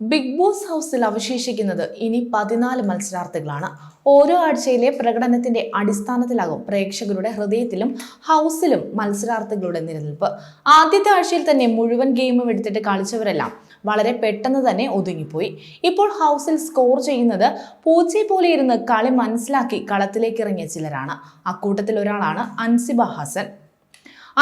Big boss ഹൗസിൽ അവശേഷിക്കുന്നത് ഇനി പതിനാല് മത്സരാർത്ഥികളാണ്. ഓരോ ആഴ്ചയിലെ പ്രകടനത്തിന്റെ അടിസ്ഥാനത്തിലാകും പ്രേക്ഷകരുടെ ഹൃദയത്തിലും ഹൗസിലും മത്സരാർത്ഥികളുടെ നിലനിൽപ്പ്. ആദ്യത്തെ ആഴ്ചയിൽ തന്നെ മുഴുവൻ ഗെയിമും എടുത്തിട്ട് കളിച്ചവരെല്ലാം വളരെ പെട്ടെന്ന് തന്നെ ഒതുങ്ങിപ്പോയി. ഇപ്പോൾ ഹൗസിൽ സ്കോർ ചെയ്യുന്നത് പൂച്ചയെ പോലെ ഇരുന്ന് കളി മനസ്സിലാക്കി കളത്തിലേക്ക് ഇറങ്ങിയ ചിലരാണ്. അക്കൂട്ടത്തിൽ ഒരാളാണ് അൻസിബ ഹസൻ.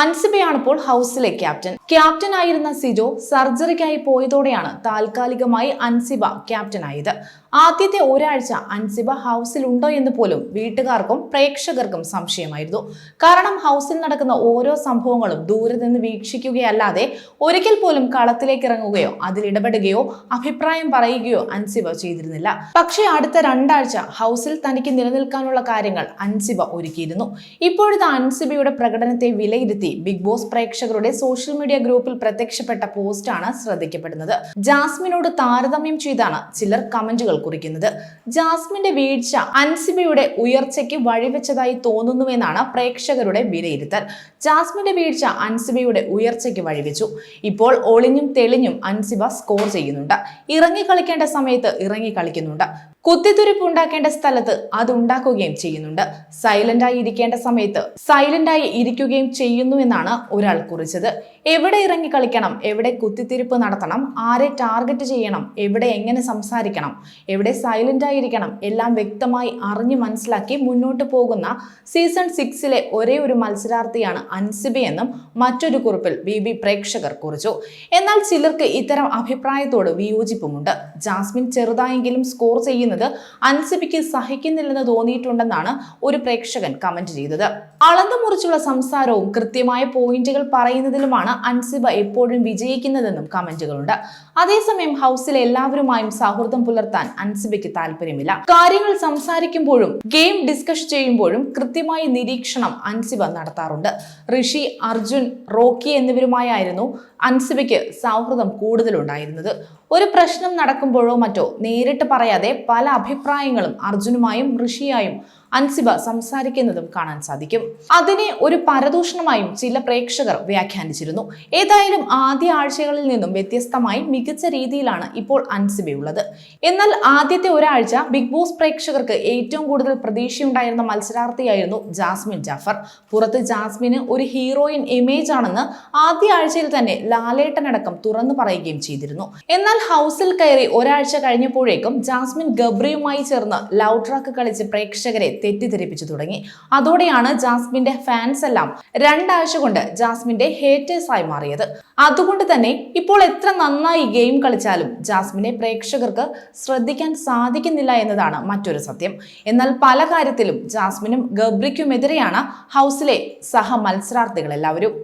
അൻസിബയാണ് ഇപ്പോൾ ഹൗസിലെ ക്യാപ്റ്റൻ. ക്യാപ്റ്റൻ ആയിരുന്ന സിജോ സർജറിക്കായി പോയതോടെയാണ് താൽക്കാലികമായി അൻസിബ ക്യാപ്റ്റനായത്. ആദ്യത്തെ ഒരാഴ്ച അൻസിബ ഹൗസിൽ ഉണ്ടോ എന്ന് പോലും വീട്ടുകാർക്കും പ്രേക്ഷകർക്കും സംശയമായിരുന്നു. കാരണം ഹൗസിൽ നടക്കുന്ന ഓരോ സംഭവങ്ങളും ദൂരെ നിന്ന് വീക്ഷിക്കുകയല്ലാതെ ഒരിക്കൽ പോലും കളത്തിലേക്ക് ഇറങ്ങുകയോ അതിൽ ഇടപെടുകയോ അഭിപ്രായം പറയുകയോ അൻസിബ ചെയ്തിരുന്നില്ല. പക്ഷേ അടുത്ത രണ്ടാഴ്ച ഹൗസിൽ തനിക്ക് നിലനിൽക്കാനുള്ള കാര്യങ്ങൾ അൻസിബ ഒരുക്കിയിരുന്നു. ഇപ്പോഴത്തെ അൻസിബയുടെ പ്രകടനത്തെ വിലയിരുത്തി ബിഗ് ബോസ് പ്രേക്ഷകരുടെ സോഷ്യൽ മീഡിയ ഗ്രൂപ്പിൽ പ്രത്യക്ഷപ്പെട്ട പോസ്റ്റാണ് ശ്രദ്ധിക്കപ്പെടുന്നത്. ജാസ്മിനോട് താരതമ്യം ചെയ്താണ് ചിലർ കമന്റുകൾ കുറിക്കുന്നത്. ജാസ്മിന്റെ വീഴ്ച അൻസിബയുടെ ഉയർച്ചയ്ക്ക് വഴിവെച്ചതായി തോന്നുന്നുവെന്നാണ് പ്രേക്ഷകരുടെ വിലയിരുത്തൽ. ജാസ്മിന്റെ വീഴ്ച അൻസിബയുടെ ഉയർച്ചയ്ക്ക് വഴിവെച്ചു. ഇപ്പോൾ ഒളിഞ്ഞും തെളിഞ്ഞും അൻസിബ സ്കോർ ചെയ്യുന്നുണ്ട്. ഇറങ്ങി കളിക്കേണ്ട സമയത്ത് ഇറങ്ങി കളിക്കുന്നുണ്ട്. കുത്തിത്തുരിപ്പ് ഉണ്ടാക്കേണ്ട സ്ഥലത്ത് അത് ഉണ്ടാക്കുകയും ചെയ്യുന്നുണ്ട്. സൈലന്റ് ആയി ഇരിക്കേണ്ട സമയത്ത് സൈലന്റായി ഇരിക്കുകയും ചെയ്യുന്നു എന്നാണ് ഒരാൾ കുറിച്ചത്. എവിടെ ഇറങ്ങി കളിക്കണം എവിടെ കുത്തിത്തിരിപ്പ് നടത്തണം ആരെ ടാർഗറ്റ് ചെയ്യണം എവിടെ എങ്ങനെ സംസാരിക്കണം എവിടെ സൈലന്റ് ആയിരിക്കണം എല്ലാം വ്യക്തമായി അറിഞ്ഞു മനസ്സിലാക്കി മുന്നോട്ട് പോകുന്ന സീസൺ സിക്സിലെ ഒരേ ഒരു മത്സരാർത്ഥിയാണ് അൻസിബി എന്നും മറ്റൊരു കുറിപ്പിൽ ബി ബി പ്രേക്ഷകർ കുറിച്ചു. എന്നാൽ ചിലർക്ക് ഇത്തരം അഭിപ്രായത്തോട് വിയോജിപ്പുമുണ്ട്. ജാസ്മിൻ ചെറുതായെങ്കിലും സ്കോർ ചെയ്യുന്നത് അൻസിബിക്ക് സഹിക്കുന്നില്ലെന്ന് തോന്നിയിട്ടുണ്ടെന്നാണ് ഒരു പ്രേക്ഷകൻ കമന്റ് ചെയ്തത്. അളന്നു മുറിച്ചുള്ള സംസാരവും കൃത്യമായ പോയിന്റുകൾ പറയുന്നതിലുമാണ് അൻസിബ എപ്പോഴും വിജയിക്കുന്നതെന്നും കമന്റുകളുണ്ട്. അതേസമയം ഹൗസിലെ എല്ലാവരുമായും സൗഹൃദം പുലർത്താൻ അൻസിബയ്ക്ക് താല്പര്യമില്ല കാര്യങ്ങൾ സംസാരിക്കുമ്പോഴും ഗെയിം ഡിസ്കസ് ചെയ്യുമ്പോഴും കൃത്യമായ നിരീക്ഷണം അൻസിബ നടത്താറുണ്ട്. ഋഷി അർജുൻ റോക്കി എന്നിവരുമായായിരുന്നു അൻസിബയ്ക്ക് സൗഹൃദം കൂടുതലുണ്ടായിരുന്നത്. ഒരു പ്രശ്നം നടക്കുമ്പോഴോ മറ്റോ നേരിട്ട് പറയാതെ പല അഭിപ്രായങ്ങളും അർജുനുമായും ഋഷിയായും അൻസിബ സംസാരിക്കുന്നതും കാണാൻ സാധിക്കും. അതിനെ ഒരു പരദൂഷണമായും ചില പ്രേക്ഷകർ വ്യാഖ്യാനിച്ചിരുന്നു. ഏതായാലും ആദ്യ ആഴ്ചകളിൽ നിന്നും വ്യത്യസ്തമായി മികച്ച രീതിയിലാണ് ഇപ്പോൾ അൻസിബയുള്ളത് എന്നാൽ ആദ്യത്തെ ഒരാഴ്ച ബിഗ് ബോസ് പ്രേക്ഷകർക്ക് ഏറ്റവും കൂടുതൽ പ്രതീക്ഷയുണ്ടായിരുന്ന മത്സരാർത്ഥിയായിരുന്നു ജാസ്മിൻ ജാഫർ. പുറത്ത് ജാസ്മിന് ഒരു ഹീറോയിൻ ഇമേജ് ആണെന്ന് ആദ്യ ആഴ്ചയിൽ തന്നെ ലാലേട്ടനടക്കം തുറന്നു പറയുകയും ചെയ്തിരുന്നു. എന്നാൽ ഹൗസിൽ കയറി ഒരാഴ്ച കഴിഞ്ഞപ്പോഴേക്കും ജാസ്മിൻ ഗബ്രിയുമായി ചേർന്ന് ലൗ ട്രാക്ക് കളിച്ച് പ്രേക്ഷകരെ തെറ്റിദ്ധരിപ്പിച്ചു തുടങ്ങി. അതോടെയാണ് ജാസ്മിന്റെ ഫാൻസ് എല്ലാം രണ്ടാഴ്ച കൊണ്ട് ജാസ്മിന്റെ ഹേറ്റേഴ്സ് ആയി മാറിയത്. അതുകൊണ്ട് തന്നെ ഇപ്പോൾ എത്ര നന്നായി ഗെയിം കളിച്ചാലും ജാസ്മിനെ പ്രേക്ഷകർക്ക് ശ്രദ്ധിക്കാൻ സാധിക്കുന്നില്ല എന്നതാണ് മറ്റൊരു സത്യം. എന്നാൽ പല കാര്യത്തിലും ജാസ്മിനും ഗബ്രിക്കുമെതിരെയാണ് ഹൗസിലെ സഹ മത്സരാർത്ഥികൾ എല്ലാവരും.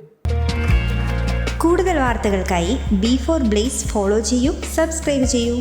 കൂടുതൽ വാർത്തകൾക്കായി ബി ഫോർ ബ്ലേസ് ഫോളോ ചെയ്യൂ സബ്സ്ക്രൈബ് ചെയ്യൂ.